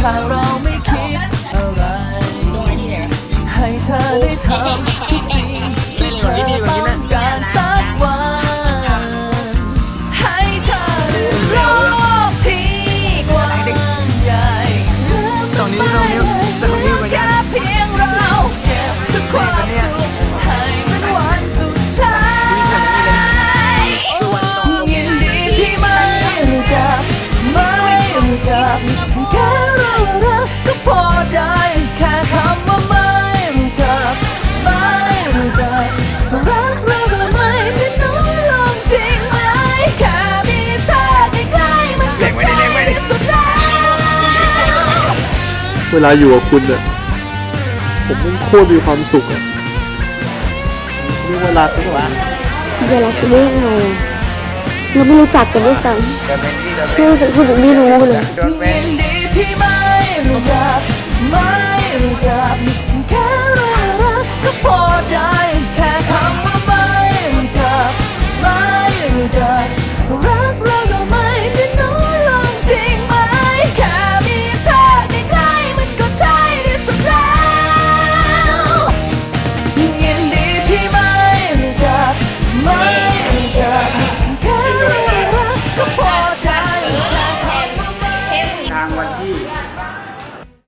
ถ้าเราไม่คิดอะไร ให้เธอได้ทำทุกสิ่งที่เธอต้องการสักวัน ให้เธอลืมโลกที่กว้างใหญ่ตรงนี้ตรงนี้ตรงนี้แค่เพียงเราเก็บทุกความสุขให้มันวันสุดท้ายยินดีที่ไม่รู้จักไม่รู้จัก เวลาอยู่กับคุณเนี่ยผมมันโคตรมีความสุขอะเรียกว่ารักหรือเปล่าจะรักฉันได้ยังไงอะเราไม่รู้จักกันด้วยซ้ำชื่อฉันคุณยังไม่รู้เลย ยินดีที่ไม่รู้จักไม่